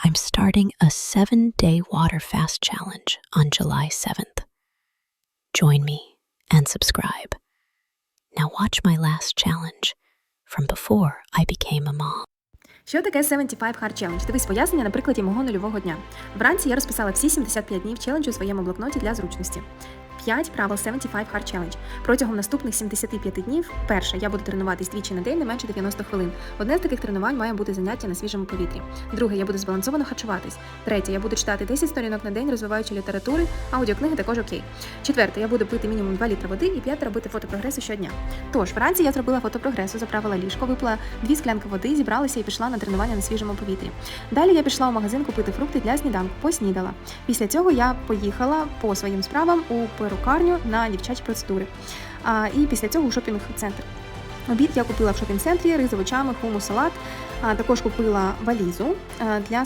I'm starting a seven day water fast challenge on July 7th. Join me and subscribe. Now, watch my last challenge from before I became a mom. Що таке 75 Hard Challenge? Дивись пояснення на прикладі мого нульового дня. Вранці я розписала всі 75 днів челенджу у своєму блокноті для зручності. 5 правил 75 Hard Challenge. Протягом наступних 75 днів, перше, я буду тренуватись двічі на день не менше 90 хвилин. Одне з таких тренувань має бути заняття на свіжому повітрі. Друге, я буду збалансовано харчуватись. Третє, я буду читати 10 сторінок на день, розвиваючи літератури, аудіокниги також окей. Четверте, я буду пити мінімум 2 літри води і п'яте робити фото прогресу щодня. Тож, вранці я зробила фото прогресу, заправила ліжко, випила дві склянки води, зібралася і пішла на тренування на свіжому повітрі. Далі я пішла у магазин купити фрукти для сніданку, поснідала. Після цього я поїхала по своїм справам у перукарню на дівчачі процедури. А, і після цього у шопінг-центр. Обід я купила в шопінг-центрі рис овочами, хумус, салат. А також купила валізу для